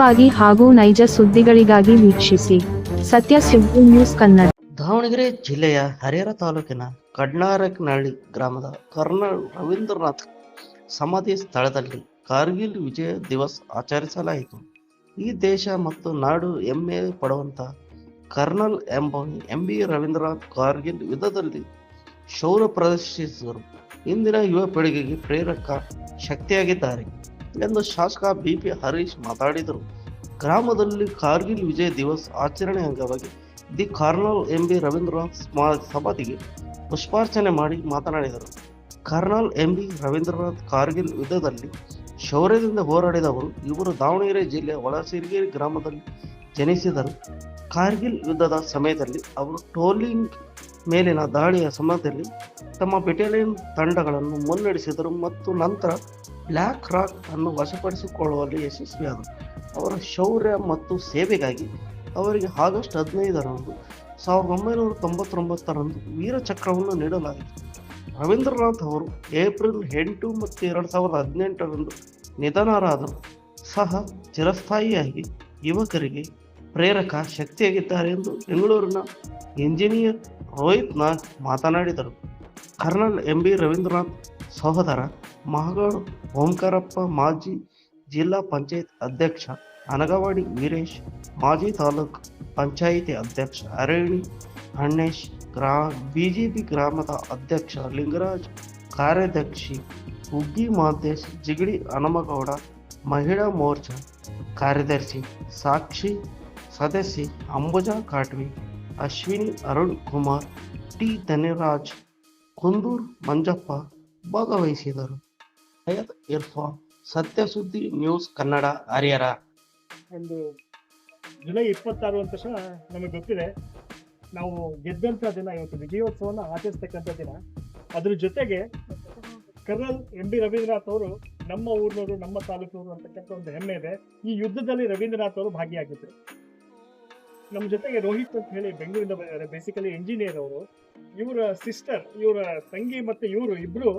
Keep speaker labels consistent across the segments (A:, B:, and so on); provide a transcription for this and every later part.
A: ವಾಗಿ ಹಾಗೂ ನೈಜ ಸುದ್ದಿಗಳಿಗಾಗಿ ವೀಕ್ಷಿಸಿ. ಸತ್ಯ ಸಿಂಪು ನ್ಯೂಸ್ ಕನ್ನಡ.
B: ದಾವಣಗೆರೆ ಜಿಲ್ಲೆಯ ಹರಿಹರ ತಾಲೂಕಿನ ಕಡ್ನಾರಕನಹಳ್ಳಿ ಗ್ರಾಮದ ಕರ್ನಲ್ ರವೀಂದ್ರನಾಥ್ ಸಮಾಧಿ ಸ್ಥಳದಲ್ಲಿ ಕಾರ್ಗಿಲ್ ವಿಜಯ ದಿವಸ್ ಆಚರಿಸಲಾಯಿತು. ಈ ದೇಶ ಮತ್ತು ನಾಡು ಹೆಮ್ಮೆ ಪಡುವಂತ ಕರ್ನಲ್ ಎಂಬ ಎಂ ಬಿ ರವೀಂದ್ರನಾಥ್ ಕಾರ್ಗಿಲ್ ಯುದ್ಧದಲ್ಲಿ ಶೌರ್ಯ ಪ್ರದರ್ಶಿಸಿದರು. ಇಂದಿನ ಯುವ ಪೀಳಿಗೆಗೆ ಪ್ರೇರಕ ಶಕ್ತಿಯಾಗಿದ್ದಾರೆ. ಎಂದು ಶಾಸಕ ಬಿ ಪಿ ಹರೀಶ್ ಮಾತಾಡಿದರು. ಗ್ರಾಮದಲ್ಲಿ ಕಾರ್ಗಿಲ್ ವಿಜಯ ದಿವಸ್ ಆಚರಣೆ ಅಂಗವಾಗಿ ದಿ ಕರ್ನಲ್ ಎಂ ಬಿ ರವೀಂದ್ರನಾಥ್ ಸ್ಮಾ- ಸಮಾಧಿಗೆ ಪುಷ್ಪಾರ್ಚನೆ ಮಾಡಿ ಮಾತನಾಡಿದರು. Colonel M B Ravindranath Kargil ಯುದ್ಧದಲ್ಲಿ ಶೌರ್ಯದಿಂದ ಹೋರಾಡಿದವರು ಇವರು ದಾವಣಗೆರೆ ಜಿಲ್ಲೆಯ ಒಳಸಿರಿಗೇರಿ ಗ್ರಾಮದಲ್ಲಿ ಜನಿಸಿದರು. ಕಾರ್ಗಿಲ್ ಯುದ್ಧದ ಸಮಯದಲ್ಲಿ ಅವರು ಟೋಲಿಂಗ್ ಮೇಲಿನ ದಾಳಿಯ ಸಮಯದಲ್ಲಿ ತಮ್ಮ ಬೆಟಾಲಿಯನ್ ತಂಡಗಳನ್ನು ಮುನ್ನಡೆಸಿದರು ಮತ್ತು ನಂತರ ಬ್ಲ್ಯಾಕ್ ರಾಕ್ ಅನ್ನು ವಶಪಡಿಸಿಕೊಳ್ಳುವಲ್ಲಿ ಯಶಸ್ವಿಯಾದರು. ಅವರ ಶೌರ್ಯ ಮತ್ತು ಸೇವೆಗಾಗಿ ಅವರಿಗೆ ಆಗಸ್ಟ್ ಹದಿನೈದರಂದು ಸಾವಿರದ ಒಂಬೈನೂರ ತೊಂಬತ್ತೊಂಬತ್ತರಂದು ವೀರ ಚಕ್ರವನ್ನು ನೀಡಲಾಯಿತು. ರವೀಂದ್ರನಾಥ್ ಅವರು ಏಪ್ರಿಲ್ ಎಂಟು ಮತ್ತು ಎರಡು ಸಾವಿರದ ಹದಿನೆಂಟರಂದು ನಿಧನರಾದರು. ಸಹ ಚಿರಸ್ಥಾಯಿಯಾಗಿ ಯುವಕರಿಗೆ ಪ್ರೇರಕ ಶಕ್ತಿಯಾಗಿದ್ದಾರೆ ಎಂದು ಬೆಂಗಳೂರಿನ ಇಂಜಿನಿಯರ್ ರೋಹಿತ್ ನಾಗ್ ಮಾತನಾಡಿದರು. ಕರ್ನಲ್ ಎಂ ಬಿ ರವೀಂದ್ರನಾಥ್ ಸಹೋದರ ಮಹಗಳು ಓಂಕಾರಪ್ಪ ಮಾಜಿ ಜಿಲ್ಲಾ ಪಂಚಾಯತ್ ಅಧ್ಯಕ್ಷ ಅನಗವಾಡಿ ವೀರೇಶ್, ಮಾಜಿ ತಾಲೂಕು ಪಂಚಾಯಿತಿ ಅಧ್ಯಕ್ಷ ಅರೇಣಿ ಹಣ್ಣೇಶ್ ಗ್ರಾ, ಬಿಜೆಪಿ ಗ್ರಾಮದ ಅಧ್ಯಕ್ಷ ಲಿಂಗರಾಜ್, ಕಾರ್ಯದರ್ಶಿ ಹುಗ್ಗಿ ಮಾದೇಶ್, ಜಿಗಡಿ ಹನುಮಗೌಡ, ಮಹಿಳಾ ಮೋರ್ಚಾ ಕಾರ್ಯದರ್ಶಿ ಸಾಕ್ಷಿ, ಸದಸ್ಯೆ ಅಂಬುಜಾ ಕಾಟ್ವಿ ಅಶ್ವಿನಿ ಅರುಣ್ ಕುಮಾರ್ ಟಿ. ಧನಿರಾಜ್ ಕುಂದೂರ್ ಮಂಜಪ್ಪ ಭಾಗವಹಿಸಿದರು. ಸೈಯದ್ ಇರ್ಫಾನ್ ಸತ್ಯಸುದ್ದಿ ನ್ಯೂಸ್ ಕನ್ನಡ ಹರಿಹರ
C: ಒಂದು ಜುಲೈ ಇಪ್ಪತ್ತಾರು ಅಂತ ತಕ್ಷಣ ನಮಗೆ ಗೊತ್ತಿದೆ. ನಾವು ಗೆದ್ದಂಥ ದಿನ ಇವತ್ತು ವಿಜಯೋತ್ಸವನ ಆಚರಿಸ್ತಕ್ಕಂಥ ದಿನ. ಅದ್ರ ಜೊತೆಗೆ ಕರ್ನಲ್ ಎಂ. ಬಿ. ರವೀಂದ್ರನಾಥ್ ಅವರು ನಮ್ಮ ಊರಿನವರು ನಮ್ಮ ತಾಲೂಕಿನವರು ಅಂತಕ್ಕಂಥ ಒಂದು ಹೆಮ್ಮೆ ಇದೆ. ಈ ಯುದ್ಧದಲ್ಲಿ ರವೀಂದ್ರನಾಥ್ ಅವರು ಭಾಗಿಯಾಗಿದ್ರು. ನಮ್ಮ ಜೊತೆಗೆ ರೋಹಿತ್ ಅಂತ ಹೇಳಿ ಬೆಂಗಳೂರಿಂದ ಬಂದಿದ್ದಾರೆ. ಬೇಸಿಕಲಿ ಇಂಜಿನಿಯರ್ ಅವರು. ಇವರ ಸಿಸ್ಟರ್ ಇವರ ತಂಗಿ ಮತ್ತು ಇವರು ಇಬ್ಬರು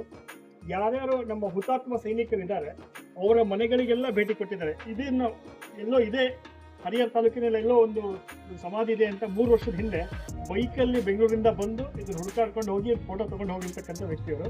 C: ಯಾರ್ಯಾರು ನಮ್ಮ ಹುತಾತ್ಮ ಸೈನಿಕರಿದ್ದಾರೆ. ಅವರ ಮನೆಗಳಿಗೆಲ್ಲ ಭೇಟಿ ಕೊಟ್ಟಿದ್ದಾರೆ. ಇದನ್ನು ಎಲ್ಲೋ ಇದೆ ಹರಿಹರ ತಾಲೂಕಿನಲ್ಲಿ ಎಲ್ಲೋ ಒಂದು ಸಮಾಧಿ ಇದೆ ಅಂತ ಮೂರು ವರ್ಷದ ಹಿಂದೆ ಬೈಕಲ್ಲಿ ಬೆಂಗಳೂರಿಂದ ಬಂದು ಇದನ್ನು ಹುಡುಕಾಡ್ಕೊಂಡು ಹೋಗಿ ಫೋಟೋ ತಗೊಂಡು ಹೋಗಿರ್ತಕ್ಕಂಥ ವ್ಯಕ್ತಿಯವರು.